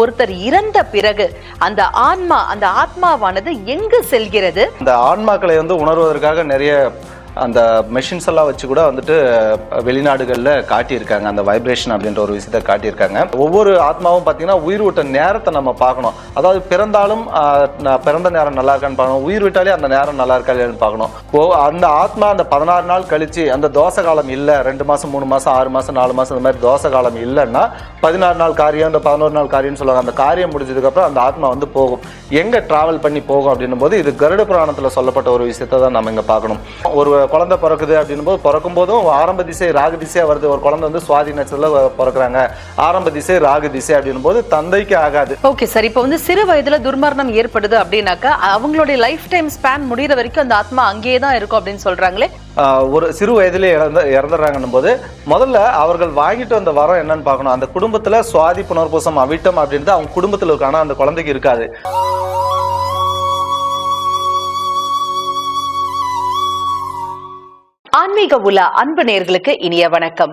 ஒருத்தர் இறந்த பிறகு அந்த ஆன்மா அந்த ஆத்மாவானது எங்கு செல்கிறது? அந்த ஆன்மாக்களை வந்து உணர்வதற்காக நிறைய அந்த மெஷின்ஸ் எல்லாம் வச்சு கூட வந்துட்டு வெளிநாடுகளில் காட்டியிருக்காங்க. அந்த வைப்ரேஷன் அப்படின்ற ஒரு விஷயத்த காட்டியிருக்காங்க. ஒவ்வொரு ஆத்மாவும் பார்த்தீங்கன்னா உயிர் விட்ட நேரத்தை நம்ம பார்க்கணும். அதாவது பிறந்தாலும் பிறந்த நேரம் நல்லா இருக்கான்னு பார்க்கணும். உயிர் விட்டாலே அந்த நேரம் நல்லா இருக்கா இல்லையான்னு பார்க்கணும். ஓ அந்த ஆத்மா அந்த பதினாறு நாள் கழிச்சு அந்த தோசை காலம் இல்லை ரெண்டு மாதம் மூணு மாதம் ஆறு மாதம் நாலு மாதம் இந்த மாதிரி தோசை காலம் இல்லைன்னா பதினாறு நாள் காரியம் இந்த பதினோரு நாள் காரியம்னு சொல்லுவாங்க. அந்த காரியம் முடிஞ்சதுக்கப்புறம் அந்த ஆத்மா வந்து போகும். எங்கே ட்ராவல் பண்ணி போகும் அப்படின்னும் போது இது கருட புராணத்தில் சொல்லப்பட்ட ஒரு விஷயத்தை தான் நம்ம இங்கே பார்க்கணும். ஒரு குழந்தை பிறக்குது அப்படின்னும் போது பிறக்கும் போதும் ஆரம்ப திசை ராகு திசையா வருது. ஒரு குழந்தை வந்து சுவாதி நட்சத்திரத்துல பிறக்குறாங்க. ஆரம்ப திசை ராகு திசை அப்படின்னும் போது தந்தைக்கு ஆகாது. ஓகே சார் இப்போ வந்து சிறு வயதுல துர்மரணம் ஏற்படுது அப்படின்னாக்கா அவங்களுடைய லைஃப் டைம் ஸ்பேன் முடியிற வரைக்கும் அந்த ஆத்மா அங்கேயே தான் இருக்கும் அப்படின்னு சொல்றாங்களே? ஒரு சிறு வயதிலே இறந்து இறந்துடுறாங்கன்னும் போது முதல்ல அவர்கள் வாங்கிட்டு வந்த வரம் என்னன்னு பார்க்கணும். அந்த குடும்பத்துல சுவாதி புனர்பூசம் அவிட்டம் அப்படின்றது அவங்க குடும்பத்துல இருக்கு. ஆனா அந்த குழந்தைக்கு இருக்காது. ஆன்மீக உலா அன்பு நேர்களுக்கு இனிய வணக்கம்.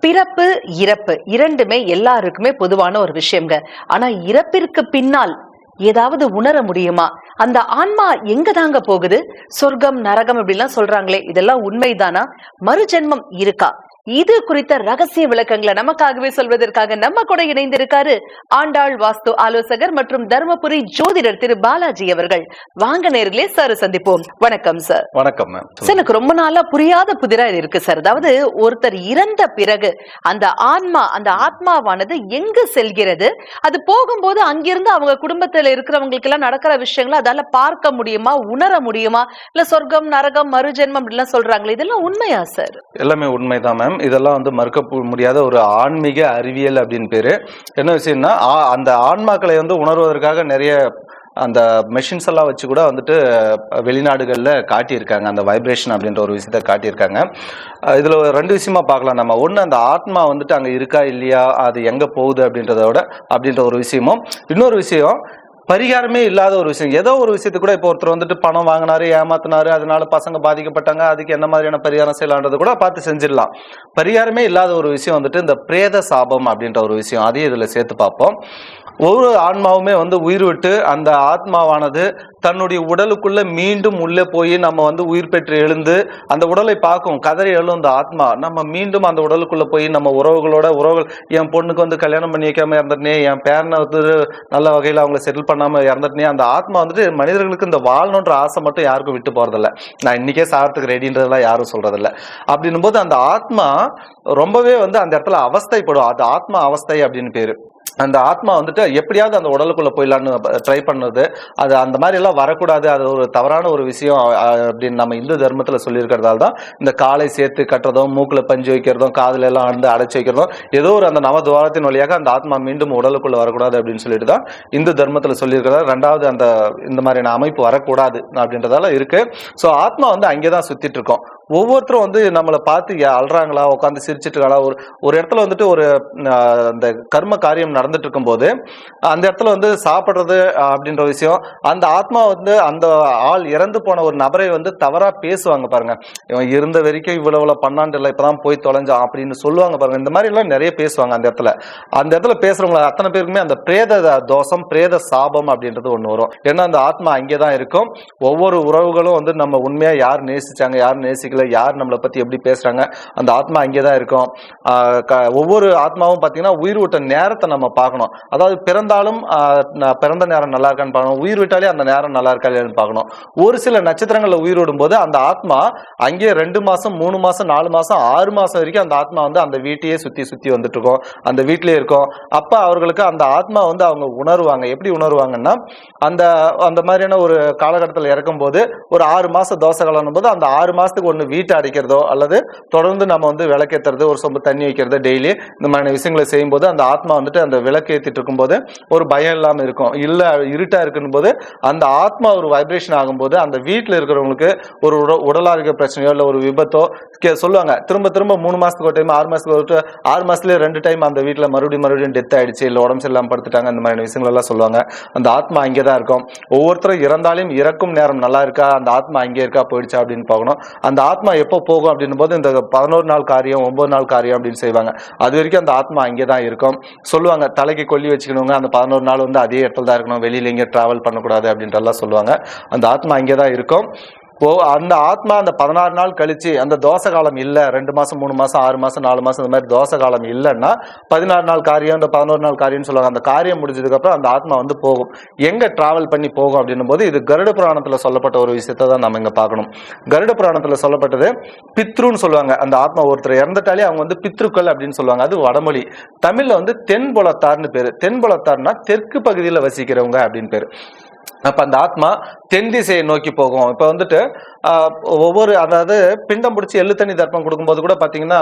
பிறப்பு இறப்பு இரண்டுமே எல்லாருக்குமே பொதுவான ஒரு விஷயங்க. ஆனா இறப்பிற்கு பின்னால் ஏதாவது உணர முடியுமா? அந்த ஆன்மா எங்க தாங்க போகுது? சொர்க்கம் நரகம் இப்படிலாம் சொல்றாங்களே இதெல்லாம் உண்மைதானா? மறுஜென்மம் இருக்கா? இது குறித்த ரகசிய விளக்கங்களை நமக்காகவே சொல்வதற்காக நம்ம கூட இணைந்திருக்காரு ஆண்டாள் வாஸ்து ஆலோசகர் மற்றும் தர்மபுரி ஜோதிடர் திரு பாலாஜி அவர்கள். வாங்க நேர்களே சார் சந்திப்போம். வணக்கம் சார் வணக்கம் மேம் சார் எனக்கு ரொம்ப நாளா புரியாத புதிரா இருக்கு சார் அதாவது ஒருத்தர் இறந்த பிறகு அந்த ஆன்மா அந்த ஆத்மாவானது எங்கு செல்கிறது? அது போகும்போது அங்கிருந்து அவங்க குடும்பத்துல இருக்கிறவங்களுக்கு எல்லாம் நடக்கிற விஷயங்களை அதால பார்க்க முடியுமா உணர முடியுமா? இல்ல சொர்க்கம் நரகம் மறுஜென்மம் அப்படிலாம் சொல்றாங்களே இதெல்லாம் உண்மையா சார் எல்லாமே உண்மைதான் மேம் இதெல்லாம் வந்து மறுக்க முடியாத ஒரு ஆன்மீக அறிவியல் அப்படின்னு பேரு. என்ன விஷயம்னா ஆ- அந்த ஆன்மாக்களை வந்து உணர்வதற்காக நிறைய அந்த மெஷின்ஸ் எல்லாம் வச்சு கூட வந்துட்டு வெளிநாடுகளில் காட்டியிருக்காங்க. அந்த வைப்ரேஷன் அப்படின்ற ஒரு விஷயத்த காட்டியிருக்காங்க. இதில் ஒரு ரெண்டு விஷயமா பார்க்கலாம் நம்ம. ஒன்று அந்த ஆத்மா வந்துட்டு அங்கே இருக்கா இல்லையா? அது எங்கே போகுது அப்படின்றத விட அப்படின்ற ஒரு விஷயமும். இன்னொரு விஷயம் பரிகாரமே இல்லாத ஒரு விஷயம். ஏதோ ஒரு விஷயத்துக்கு கூட இப்போ ஒருத்தர் வந்துட்டு பணம் வாங்கினாரு ஏமாத்தினாரு அதனால பசங்க பாதிக்கப்பட்டாங்க அதுக்கு என்ன மாதிரியான பரிகாரம் செய்யலான்றது கூட பார்த்து செஞ்சிடலாம். பரிகாரமே இல்லாத ஒரு விஷயம் வந்துட்டு இந்த பிரேத சாபம் அப்படின்ற ஒரு விஷயம் அதையும் இதில் சேர்த்து பார்ப்போம். ஒவ்வொரு ஆன்மாவுமே வந்து உயிர் விட்டு அந்த ஆத்மாவானது தன்னுடைய உடலுக்குள்ள மீண்டும் உள்ளே போய் நம்ம வந்து உயிர் பெற்று எழுந்து அந்த உடலை பார்க்கும். கதறி எழும் அந்த ஆத்மா. நம்ம மீண்டும் அந்த உடலுக்குள்ள போய் நம்ம உறவுகளோட உறவுகள் என் பொண்ணுக்கு வந்து கல்யாணம் பண்ணி வைக்காம இறந்துட்டனே என் பேரனை வந்து நல்ல வகையில் அவங்கள செட்டில் பண்ணாம இறந்துட்டனே அந்த ஆத்மா வந்துட்டு மனிதர்களுக்கு இந்த வாழணுன்ற ஆசை மட்டும் யாருக்கும் விட்டு போறதில்ல. நான் இன்னைக்கே சாகிறதுக்கு ரெடின்றதெல்லாம் யாரும் சொல்றதில்ல. அப்படின்னும் போது அந்த ஆத்மா ரொம்பவே வந்து அந்த இடத்துல அவஸ்தைப்படும். அது ஆத்மா அவஸ்தை அப்படின்னு பேரு. அந்த ஆத்மா வந்துட்டு எப்படியாவது அந்த உடலுக்குள்ள போயிடலான்னு ட்ரை பண்ணுது. அது அந்த மாதிரி எல்லாம் வரக்கூடாது. அது ஒரு தவறான ஒரு விஷயம். அப்படின்னு நம்ம இந்து தர்மத்தில் சொல்லியிருக்கிறதால தான் இந்த காலை சேர்த்து கட்டுறதும் மூக்கில் பஞ்சு வைக்கிறதும் காதில் எல்லாம் வந்து அடைச்சி வைக்கிறதும் ஏதோ ஒரு அந்த நவதுவாரத்தின் வழியாக அந்த ஆத்மா மீண்டும் உடலுக்குள்ள வரக்கூடாது அப்படின்னு சொல்லிட்டு தான் இந்து தர்மத்தில் சொல்லியிருக்கிறதா ரெண்டாவது அந்த இந்த மாதிரியான அமைப்பு வரக்கூடாது அப்படின்றதால இருக்கு. ஸோ ஆத்மா வந்து அங்கே தான் சுத்திட்டு இருக்கோம். ஒவ்வொருத்தரும் வந்து நம்மளை பார்த்து அழுறாங்களா உட்காந்து சிரிச்சிட்டு இருக்காங்களா ஒரு ஒரு இடத்துல வந்துட்டு ஒரு அந்த கர்ம காரியம் நடந்துட்டு இருக்கும்போது அந்த இடத்துல வந்து சாப்பிட்றது அப்படின்ற விஷயம் அந்த ஆத்மா வந்து அந்த ஆள் இறந்து போன ஒரு நபரை வந்து தவறாக பேசுவாங்க பாருங்க. இவன் இருந்த வரைக்கும் இவ்வளவு இவ்வளவு பண்ணாண்டு இல்லை இப்போதான் போய் தொலைஞ்சான் அப்படின்னு சொல்லுவாங்க பாருங்க. இந்த மாதிரி எல்லாம் நிறைய பேசுவாங்க அந்த இடத்துல. அந்த இடத்துல பேசுறவங்கள அத்தனை பேருக்குமே அந்த பிரேத தோஷம் பிரேத சாபம் அப்படின்றது ஒன்று வரும். ஏன்னா அந்த ஆத்மா அங்கே தான் இருக்கும். ஒவ்வொரு உறவுகளும் வந்து நம்ம உண்மையாக யார் நேசிச்சாங்க யார் நேசிக்கல யார் நம்மளை பத்தி எப்படி பேசுறாங்க அந்த ஆத்மா அங்கே தான் இருக்கும் க- ஒவ்வொரு ஆத்மாவும் பாத்தீங்கன்னா உயிர் விட்ட நேரத்தை நம்ம பார்க்கணும். அதாவது பிறந்தாலும் பிறந்த நேரம் நல்லா இருக்கான்னு பார்க்கணும். உயிர் விட்டாலே அந்த நேரம் நல்லா இருக்கா இல்லையான்னு பார்க்கணும். ஒரு சில நட்சத்திரங்கள்ல உயிர் விடும்போது அந்த ஆத்மா அங்கேயே ரெண்டு மாசம் மூணு மாசம் நாலு மாசம் ஆறு மாசம் வரைக்கும் அந்த ஆத்மா வந்து அந்த வீட்டையே சுத்தி சுத்தி வந்துட்டு இருக்கும் அந்த வீட்டிலேயே இருக்கும். அப்ப அவர்களுக்கு அந்த ஆத்மா வந்து அவங்க உணர்வாங்க. எப்படி உணர்வாங்கன்னா அந்த அந்த மாதிரியான ஒரு காலகட்டத்தில் இறக்கும்போது ஒரு ஆறு மாசம் தோசை கலனும் போது அந்த ஆறு மாசத்துக்கு ஒன்று வீட்டை அடிக்கிறதோ அல்லது தொடர்ந்து நம்ம வந்து விளக்கேத்துறது ஒரு சொம்பு தண்ணி வைக்கிறது டெய்லி இந்த மாதிரி விஷயங்களை செய்யும்போது அந்த ஆத்மா வந்துட்டு அந்த விளக்கு ஏத்திட்டு இருக்கும்போது ஒரு பயம் இல்லாமல் இருக்கும். இல்லை இருட்டா இருக்குன்னு போது அந்த ஆத்மா ஒரு வைப்ரேஷன் ஆகும்போது அந்த வீட்டில் இருக்கிறவங்களுக்கு ஒரு உட- உடல் பிரச்சனையோ இல்லை ஒரு விபத்தோ கே- சொல்லுவாங்க. திரும்ப திரும்ப மூணு மாசத்துக்கு ஒரு டைம் ஆறு மாசத்துக்கு ஒரு ஆறு மாசத்துலயே ரெண்டு டைம் அந்த வீட்டில் மறுபடியும் மறுபடியும் டெத் ஆயிடுச்சு இல்லை உடம்பு சரியில்லாம படுத்துட்டாங்க அந்த மாதிரி விஷயங்கள் எல்லாம் சொல்லுவாங்க. அந்த ஆத்மா அங்கே தான் இருக்கும். ஒவ்வொருத்தரும் இறந்தாலும் இறக்கும் நேரம் நல்லா இருக்கா? அந்த ஆத்மா அங்கே இருக்கா? போயிடுச்சா? அப்படின்னு பார்க்கணும். அந்த ஆத்மா ஆத்மா எப்போ போகும் அப்படின்னும் போது இந்த பதினோரு நாள் காரியம் ஒன்பது நாள் காரியம் அப்படின்னு செய்வாங்க. அது வரைக்கும் அந்த ஆத்மா அங்கே தான் இருக்கும். சொல்லுவாங்க தலைக்கு கொல்லி வச்சுக்கணுங்க அந்த பதினோரு நாள் வந்து அதே இடத்துல தான் இருக்கணும் வெளியில எங்கேயும் ட்ராவல் பண்ணக்கூடாது அப்படின்றலாம் சொல்லுவாங்க. அந்த ஆத்மா அங்கே தான் இருக்கும். அந்த ஆத்மா அந்த பதினாறு நாள் கழிச்சு அந்த தோசை காலம் இல்லை ரெண்டு மாசம் மூணு மாசம் ஆறு மாசம் நாலு மாசம் இந்த மாதிரி தோசை காலம் இல்லைன்னா பதினாறு நாள் காரியம் இந்த பதினோரு நாள் காரியம்னு சொல்லுவாங்க. அந்த காரியம் முடிஞ்சதுக்கு அப்புறம் அந்த ஆத்மா வந்து போகும். எங்க டிராவல் பண்ணி போகும் அப்படின்னும் போது இது கருட புராணத்துல சொல்லப்பட்ட ஒரு விஷயத்தை தான் நம்ம இங்க பார்க்கணும். கருட புராணத்துல சொல்லப்பட்டது பித்ருன்னு சொல்லுவாங்க. அந்த ஆத்மா ஒருத்தர் இறந்துட்டாலே அவங்க வந்து பித்ருக்கள் அப்படின்னு சொல்லுவாங்க. அது வடமொழி. தமிழ்ல வந்து தென்புலத்தார்னு பேரு. தென்புலத்தார்னா தெற்கு பகுதியில் வசிக்கிறவங்க அப்படின்னு பேரு. அப்ப அந்த ஆத்மா தென் திசையை நோக்கி போகும். இப்ப வந்துட்டு ஒவ்வொரு அதாவது பிண்டம் பிடிச்சி எள்ளு தண்ணி தர்ப்பம் கொடுக்கும்போது கூட பாத்தீங்கன்னா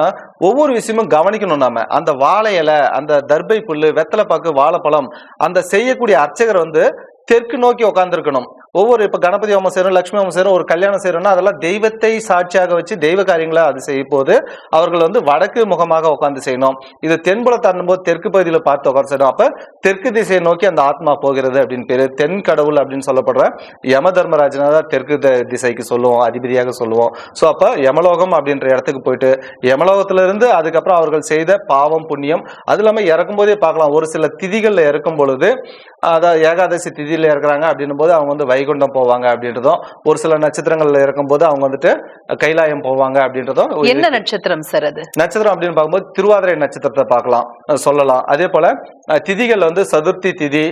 ஒவ்வொரு விஷயமும் கவனிக்கணும் நாம. அந்த வாழை இலை அந்த தர்பை புல்லு வெத்தலை பாக்கு வாழைப்பழம் அந்த செய்யக்கூடிய அர்ச்சகர் வந்து தெற்கு நோக்கி உட்காந்துருக்கணும் ஒவ்வொரு இப்போ கணபதி ஹோமம் செய்கிறோம் லட்சுமி ஹோமம் செய்யறோம் ஒரு கல்யாணம் செய்யறோம்னா அதெல்லாம் தெய்வத்தை சாட்சியாக வச்சு தெய்வ காரியங்களை அது செய்யும் போது அவர்கள் வந்து வடக்கு முகமாக உட்காந்து செய்யணும். இது தென்புல போது தெற்கு பகுதியில் பார்த்து உட்கார்ந்து செய்யணும். அப்போ தெற்கு திசையை நோக்கி அந்த ஆத்மா போகிறது அப்படின்னு பேர். தென் கடவுள் அப்படின்னு சொல்லப்படுற யம தர்மராஜனா தான் தெற்கு த- திசைக்கு சொல்லுவோம் அதிபதியாக சொல்லுவோம். ஸோ அப்போ யமலோகம் அப்படின்ற இடத்துக்கு போயிட்டு யமலோகத்துல இருந்து அதுக்கப்புறம் அவர்கள் செய்த பாவம் புண்ணியம் அது இல்லாமல் இறக்கும் போதே பார்க்கலாம். ஒரு சில திதிகளில் இறக்கும் பொழுது அதாவது ஏகாதசி திதியில் இறக்குறாங்க அப்படின்னும் போது அவங்க வந்து வைகுண்டம் போவாங்க அப்படின்றதும் ஒரு சில நட்சத்திரங்கள்ல இறக்கும் போது அவங்க வந்துட்டு கைலாயம் போவாங்க அப்படின்றதும் என்ன நட்சத்திரம் சார் அது? நட்சத்திரம் அப்படின்னு பார்க்கும்போது திருவாதிரை நட்சத்திரத்தை பார்க்கலாம் சொல்லலாம். அதே போல திதிகள் வந்து சதுர்த்தி திதி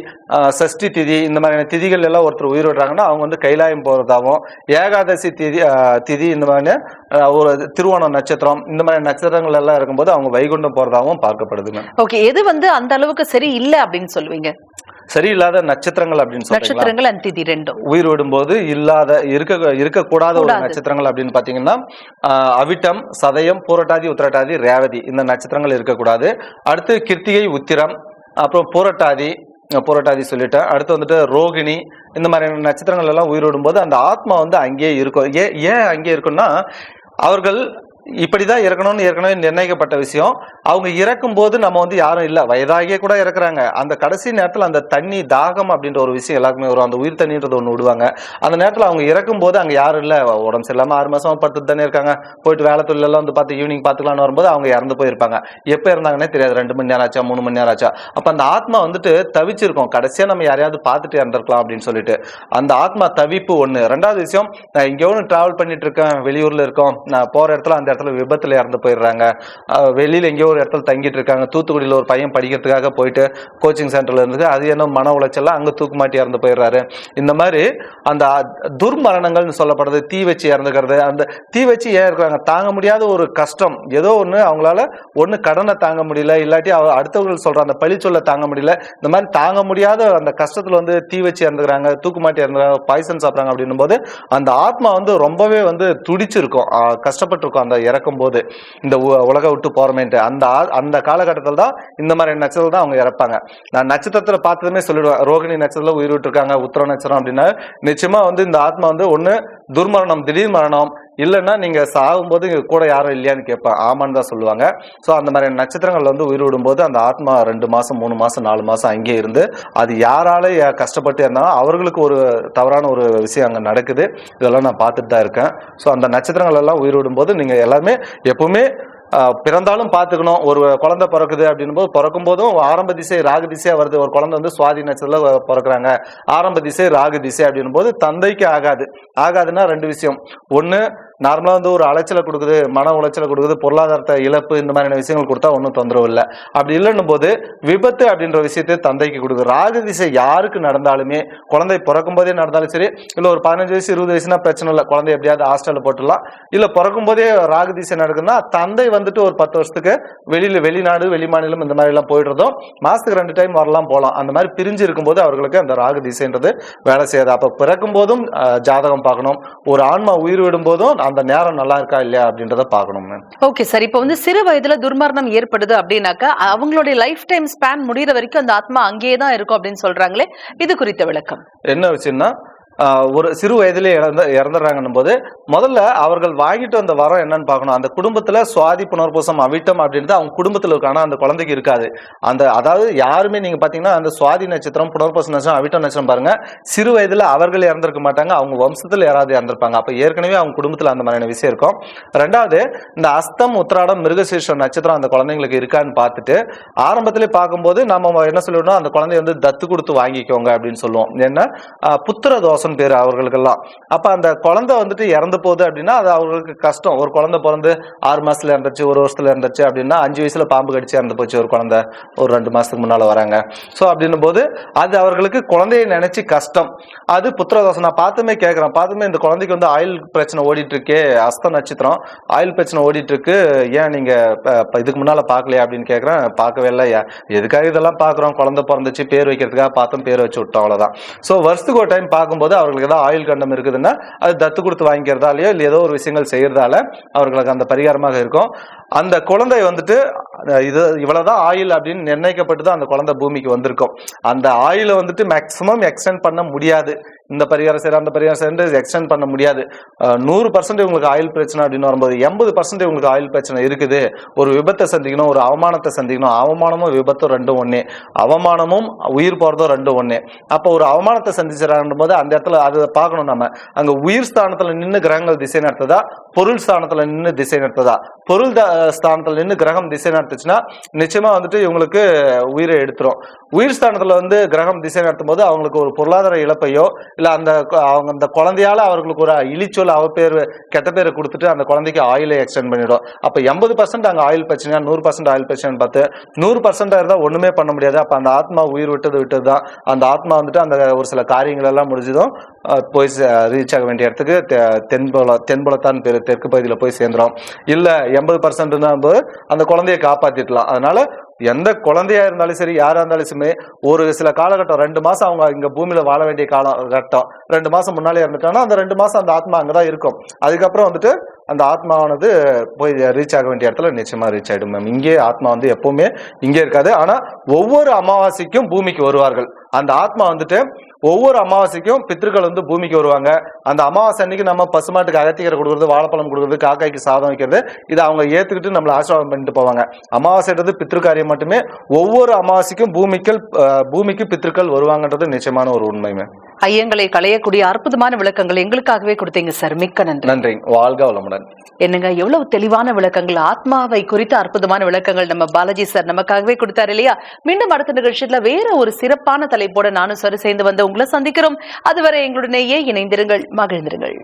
சஷ்டி திதி இந்த மாதிரியான திதிகள் எல்லாம் ஒருத்தர் உயிர் விடுறாங்கன்னா அவங்க வந்து கைலாயம் போறதாகவும் ஏகாதசி திதி திதி இந்த மாதிரி ஒரு திருவோணம் நட்சத்திரம் இந்த மாதிரி நட்சத்திரங்கள் எல்லாம் இருக்கும்போது அவங்க வைகுண்டம் போறதாகவும் பார்க்கப்படுதுங்க. ஓகே எது வந்து அந்த அளவுக்கு சரி இல்ல அப்படின்னு சொல்லுவீங்க? சரியில்லாத நட்சத்திரங்கள் அப்படின்னு நட்சத்திரங்கள் திதி ரெண்டும். உயிர் விடும்போது இல்லாத இருக்க இருக்கக்கூடாத ஒரு. நட்சத்திரங்கள் அப்படின்னு பாத்தீங்கன்னா ஆஹ், அவிட்டம் சதயம் பூரட்டாதி உத்திரட்டாதி ரேவதி இந்த நட்சத்திரங்கள் இருக்கக்கூடாது. அடுத்து கிருத்திகை உத்திரம் அப்புறம் பூரட்டாதி பூரட்டாதி சொல்லிட்டேன் அடுத்து வந்துட்டு ரோகிணி இந்த மாதிரியான நட்சத்திரங்கள் எல்லாம் உயிர் விடும்போது அந்த ஆத்மா வந்து அங்கேயே இருக்கும் ஏன் ஏன் அங்கேயே இருக்கும்னா அவர்கள் இப்படிதான் இறக்கணும்னு ஏற்கனவே நிர்ணயிக்கப்பட்ட விஷயம். அவங்க இறக்கும் போது நம்ம வந்து யாரும் இல்லை. வயதாகியே கூட இறக்குறாங்க. அந்த கடைசி நேரத்தில் அந்த தண்ணி தாகம் அப்படின்ற ஒரு விஷயம் எல்லாருக்குமே வரும். அந்த உயிர் தண்ணின்றது ஒன்று விடுவாங்க. அந்த நேரத்தில் அவங்க இறக்கும் போது அங்கே யாரும் இல்லை. உடம்பு சரியில்லாமல் ஆறு மாதம் படுத்துட்டு தானே இருக்காங்க. போயிட்டு வேலை தொழிலெல்லாம் வந்து பார்த்து ஈவினிங் பார்த்துக்கலாம்னு வரும்போது அவங்க இறந்து போயிருப்பாங்க. எப்போ இறந்தாங்கன்னே தெரியாது. ரெண்டு மணி நேரம் ஆச்சா மூணு மணி நேரம் ஆச்சா. அப்போ அந்த ஆத்மா வந்துட்டு தவிச்சிருக்கோம். கடைசியாக நம்ம யாரையாவது பார்த்துட்டு இறந்துருக்கலாம் அப்படின்னு சொல்லிட்டு. அந்த ஆத்மா தவிப்பு ஒன்று ரெண்டாவது விஷயம் நான் எங்கேயோ ஒன்று டிராவல் பண்ணிட்டு இருக்கேன். வெளியூரில் இருக்கோம். நான் போகிற இடத்துல அந்த இடத்துல விபத்தில் இறந்து போயிடுறாங்க. வெளியில் எங்கேயோ ஒரு இடத்துல தங்கிட்டு இருக்காங்க. தூத்துக்குடியில் ஒரு பையன் படிக்கிறதுக்காக போயிட்டு கோச்சிங் சென்டரில் இருந்து அது என்ன மன உளைச்சலாம் அங்கே தூக்கு மாட்டி இறந்து போயிடுறாரு. இந்த மாதிரி அந்த துர்மரணங்கள்னு சொல்லப்படுறது தீ வச்சு இறந்துக்கிறது. அந்த தீ வச்சு ஏன் இருக்கிறாங்க? தாங்க முடியாத ஒரு கஷ்டம். ஏதோ ஒன்று அவங்களால ஒன்று கடனை தாங்க முடியல இல்லாட்டி அவ- அடுத்தவர்கள் சொல்கிற அந்த பழி சொல்ல தாங்க முடியல. இந்த மாதிரி தாங்க முடியாத அந்த கஷ்டத்தில் வந்து தீ வச்சு இறந்துக்கிறாங்க தூக்கு மாட்டி இறந்துக்கிறாங்க பாய்சன் சாப்பிட்றாங்க அப்படின்னும் போது அந்த ஆத்மா வந்து ரொம்பவே வந்து துடிச்சிருக்கும். கஷ்டப்பட்டிருக்கும் அந்த இறக்கும் போது இந்த உ- உலக விட்டு போறமேன்ட்டு அந்த அந்த காலகட்டத்தில் தான் இந்த மாதிரி நட்சத்திரம் தான் அவங்க இறப்பாங்க. நான் நட்சத்திரத்தில் பார்த்ததுமே சொல்லிடுவேன். ரோகிணி நட்சத்திரத்தில் உயிர் விட்டுருக்காங்க உத்திர நட்சத்திரம் அப்படின்னா நிச்சயமா வந்து இந்த ஆத்மா வந்து ஒண்ணு துர்மரணம் திடீர் மரணம் இல்லைன்னா நீங்கள் சாகும்போது இங்கே கூட யாரும் இல்லையான்னு கேட்பேன். ஆமான்னு தான் சொல்லுவாங்க. ஸோ அந்த மாதிரி நட்சத்திரங்கள்ல வந்து உயிர் விடும்போது அந்த ஆத்மா ரெண்டு மாதம் மூணு மாதம் நாலு மாதம் அங்கேயே இருந்து அது யாரால கஷ்டப்பட்டு இருந்தாலும் அவர்களுக்கு ஒரு தவறான ஒரு விஷயம் அங்கே நடக்குது. இதெல்லாம் நான் பார்த்துட்டு தான் இருக்கேன். ஸோ அந்த நட்சத்திரங்கள் எல்லாம் உயிர் விடும்போது நீங்கள் எல்லாமே எப்பவுமே பிறந்தாலும் பார்த்துக்கணும். ஒரு குழந்தை பிறக்குது அப்படின்னும் போது பிறக்கும் போதும் ஆரம்ப திசை ராகு திசையாக வருது. ஒரு குழந்தை வந்து சுவாதி நட்சத்திரத்தில் பிறக்குறாங்க. ஆரம்ப திசை ராகு திசை அப்படின்னும் போது தந்தைக்கு ஆகாது. ஆகாதுன்னா ரெண்டு விஷயம். ஒன்று நார்மலாக வந்து ஒரு அலைச்சலை கொடுக்குது மன உளைச்சலை கொடுக்குது பொருளாதாரத்தை இழப்பு இந்த மாதிரியான விஷயங்கள் கொடுத்தா ஒன்றும் தொந்தரவு இல்லை. அப்படி இல்லைன்னும் போது விபத்து அப்படின்ற விஷயத்தை தந்தைக்கு கொடுக்குது. ராகு திசை யாருக்கு நடந்தாலுமே குழந்தை பிறக்கும் போதே நடந்தாலும் சரி இல்லை ஒரு பதினஞ்சு வயசு இருபது வயசுனா பிரச்சனை இல்லை. குழந்தை எப்படியாவது ஹாஸ்டலில் போட்டுடலாம். இல்லை பிறக்கும் போதே ராகு திசை நடக்குதுன்னா தந்தை வந்துட்டு ஒரு பத்து வருஷத்துக்கு வெளியில் வெளிநாடு வெளி மாநிலம் இந்த மாதிரிலாம் போயிடுறதும் மாதத்துக்கு ரெண்டு டைம் வரலாம் போகலாம். அந்த மாதிரி பிரிஞ்சு இருக்கும்போது அவர்களுக்கு அந்த ராகு திசைன்றது வேலை செய்யாது. அப்போ பிறக்கும் போதும் ஜாதகம் பார்க்கணும். ஒரு ஆன்மா உயிர் விடும் போதும் அந்த நேரம் நல்லா இருக்கா இல்லையா அப்படின்றத பார்க்கணும் மேம் ஓகே சார் இப்போ வந்து சிறு வயதுல துர்மரணம் ஏற்படுது அப்படின்னாக்கா அவங்களுடைய லைஃப் டைம் ஸ்பேன் முடியிற வரைக்கும் அந்த ஆத்மா அங்கேயே தான் இருக்கும் அப்படின்னு சொல்றாங்களே இது குறித்த விளக்கம். என்ன விஷயம்னா ஒரு சிறு வயதிலே இறந்த இறந்துடுறாங்கன்னும் போது முதல்ல அவர்கள் வாங்கிட்டு வந்த வரம் என்னன்னு பார்க்கணும். அந்த குடும்பத்தில் சுவாதி புனர்பூசம் அவிட்டம் அப்படின்றது அவங்க குடும்பத்தில் இருக்கான அந்த குழந்தைக்கு இருக்காது. அந்த அதாவது யாருமே நீங்கள் பார்த்தீங்கன்னா அந்த சுவாதி நட்சத்திரம் புனர்பூச நட்சத்திரம் அவிட்டம் நட்சத்திரம் பாருங்க. சிறு வயதில் அவர்கள் இறந்திருக்க மாட்டாங்க. அவங்க வம்சத்தில் யாராவது இறந்திருப்பாங்க. அப்போ ஏற்கனவே அவங்க குடும்பத்தில் அந்த மாதிரியான விஷயம் இருக்கும். ரெண்டாவது இந்த அஸ்தம் உத்திராடம் மிருகசீர்ஷம் நட்சத்திரம் அந்த குழந்தைங்களுக்கு இருக்கான்னு பார்த்துட்டு ஆரம்பத்திலே பார்க்கும்போது நம்ம என்ன சொல்லிடணும் அந்த குழந்தைய வந்து தத்து கொடுத்து வாங்கிக்கோங்க அப்படின்னு சொல்லுவோம். என்ன? புத்திர புத்திர தோஷம் பேர் அவர்களுக்கெல்லாம். அப்போ அந்த குழந்தை வந்துட்டு இறந்து போகுது அப்படின்னா அது அவர்களுக்கு கஷ்டம். ஒரு குழந்தை பிறந்து ஆறு மாசத்துல இறந்துச்சு ஒரு வருஷத்துல இறந்துச்சு அப்படின்னா அஞ்சு வயசுல பாம்பு கடிச்சு இறந்து போச்சு ஒரு குழந்தை. ஒரு ரெண்டு மாசத்துக்கு முன்னால வராங்க. ஸோ அப்படின்னும் போது அது அவர்களுக்கு குழந்தையை நினைச்சு கஷ்டம். அது புத்திரதோஷம். நான் பார்த்துமே கேட்குறேன் பார்த்துமே இந்த குழந்தைக்கு வந்து ஆயில் பிரச்சனை ஓடிட்டு இருக்கே அஸ்த நட்சத்திரம். ஆயில் பிரச்சனை ஓடிட்டு இருக்கு ஏன் நீங்க இப்போ இதுக்கு முன்னால பார்க்கலையா அப்படின்னு கேட்குறேன் பார்க்கவே இல்லை. எதுக்காக இதெல்லாம் பார்க்குறோம் குழந்தை பிறந்துச்சு பேர் வைக்கிறதுக்காக பார்த்தோம் பேர் வச்சு விட்டோம் அவ்வளோதான் ஸோ வருஷத்துக்கு ஒரு டைம் பார்க்கும்போது அவர்களுக்கு ஏதாவது ஆயுள் கண்டம் இருக்குதுன்னா அது தத்து கொடுத்து வாங்கிக்கிறதாலேயோ இல்லை ஏதோ ஒரு விஷயங்கள் செய்யறதால அவர்களுக்கு அந்த பரிகாரமாக இருக்கும். அந்த குழந்தை வந்துட்டு இது இவ்வளவுதான் ஆயில் அப்படின்னு நிர்ணயிக்கப்பட்டு தான் அந்த குழந்தை பூமிக்கு வந்திருக்கும். அந்த ஆயிலை வந்துட்டு மேக்சிமம் எக்ஸ்டெண்ட் பண்ண முடியாது. இந்த பரிகாரம் செய்கிற அந்த பரிகாரம் செய்யறது எக்ஸ்டெண்ட் பண்ண முடியாது. நூறு பர்சன்ட் உங்களுக்கு ஆயில் பிரச்சனை அப்படின்னு வரும்போது எண்பது பர்சன்ட் உங்களுக்கு ஆயில் பிரச்சனை இருக்குது. ஒரு விபத்தை சந்திக்கணும் ஒரு அவமானத்தை சந்திக்கணும். அவமானமும் விபத்தும் ரெண்டும் ஒன்று அவமானமும் உயிர் போகிறதும் ரெண்டும் ஒன்று அப்போ ஒரு அவமானத்தை சந்திச்சிடறாங்க போது அந்த இடத்துல அதை பார்க்கணும் நம்ம. அங்கே உயிர் ஸ்தானத்தில் நின்று கிரகங்கள் திசை நடத்ததா? பொருள் ஸ்தானத்தில் நின்று திசை நடத்ததா? பொருள் ஸ்தானத்தில் நின்று கிரகம் திசை நடத்துச்சுன்னா நிச்சயமா வந்துட்டு இவங்களுக்கு உயிரை எடுத்துரும். உயிர் ஸ்தானத்தில் வந்து கிரகம் திசை நடத்தும் போது அவங்களுக்கு ஒரு பொருளாதார இழப்பையோ இல்லை அந்த அவங்க அந்த குழந்தையால அவர்களுக்கு ஒரு இழிச்சொல் அவப்பேர் கெட்ட பேரை கொடுத்துட்டு அந்த குழந்தைக்கு ஆயிலை எக்ஸ்டெண்ட் பண்ணிடும். அப்போ எண்பது பர்சன்ட் அங்கே ஆயில் பிரச்சனையா நூறு பர்சன்ட் ஆயில் பிரச்சனைன்னு பார்த்து நூறு பர்சன்டாக இருந்தால் ஒன்றுமே பண்ண முடியாது. அப்போ அந்த ஆத்மா உயிர் விட்டது விட்டது தான் அந்த ஆத்மா வந்துட்டு அந்த ஒரு சில காரியங்கள் எல்லாம் முடிஞ்சதும் போய் ரீச் ஆக வேண்டிய இடத்துக்கு தெ- தென்புல தென்புலத்தான் பேரு தெற்கு பகுதியில் போய் சேர்ந்துரும். இல்லை எண்பது பர்சன்ட் போது அந்த குழந்தையை காப்பாற்றிடலாம் அதனால எந்த குழந்தையா இருந்தாலும் சரி யாரா இருந்தாலும் சரி ஒரு சில காலகட்டம் ரெண்டு மாசம் அவங்க இங்க பூமியில வாழ வேண்டிய காலகட்டம். ரெண்டு மாசம் முன்னாலே இறந்துட்டாங்கன்னா அந்த ரெண்டு மாசம் அந்த ஆத்மா அங்கதான் இருக்கும். அதுக்கப்புறம் வந்துட்டு அந்த ஆத்மாவானது போய் ரீச் ஆக வேண்டிய இடத்துல நிச்சயமா ரீச் ஆயிடும் மேம் இங்கே ஆத்மா வந்து எப்பவுமே இங்கே இருக்காது. ஆனா ஒவ்வொரு அமாவாசைக்கும் பூமிக்கு வருவார்கள். அந்த ஆத்மா வந்துட்டு ஒவ்வொரு அமாவாசைக்கும் பித்திருக்கள் வந்து பூமிக்கு வருவாங்க. அந்த அமாவாசை அன்னைக்கு நம்ம பசுமாட்டுக்கு அகத்திக்கரை கொடுக்குறது வாழைப்பழம் கொடுக்குறது காக்காய்க்கு சாதம் வைக்கிறது இதை அவங்க ஏற்றுக்கிட்டு நம்மளை ஆசீர்வாதம் பண்ணிட்டு போவாங்க. அமாவாசைன்றது பித்திருக்காரியம் மட்டுமே ஒவ்வொரு அமாவாசைக்கும் பூமிக்கள் பூமிக்கு பித்திருக்கள் வருவாங்கன்றது நிச்சயமான ஒரு உண்மையுமே. ஐயங்களை களையக்கூடிய அற்புதமான விளக்கங்கள் எங்களுக்காகவே கொடுத்தீங்க சார். மிக்க நன்றி. நன்றி. வாழ்க வளமுடன். என்னங்க எவ்வளவு தெளிவான விளக்கங்கள் ஆத்மாவை குறித்த அற்புதமான விளக்கங்கள் நம்ம பாலாஜி சார் நமக்காகவே கொடுத்தாரு இல்லையா? மீண்டும் அடுத்த நிகழ்ச்சியில வேற ஒரு சிறப்பான தலைப்போட நானும் சரி சேர்ந்து வந்து உங்களை சந்திக்கிறோம். அதுவரை எங்களுடனேயே இணைந்திருங்கள் மகிழ்ந்திருங்கள்.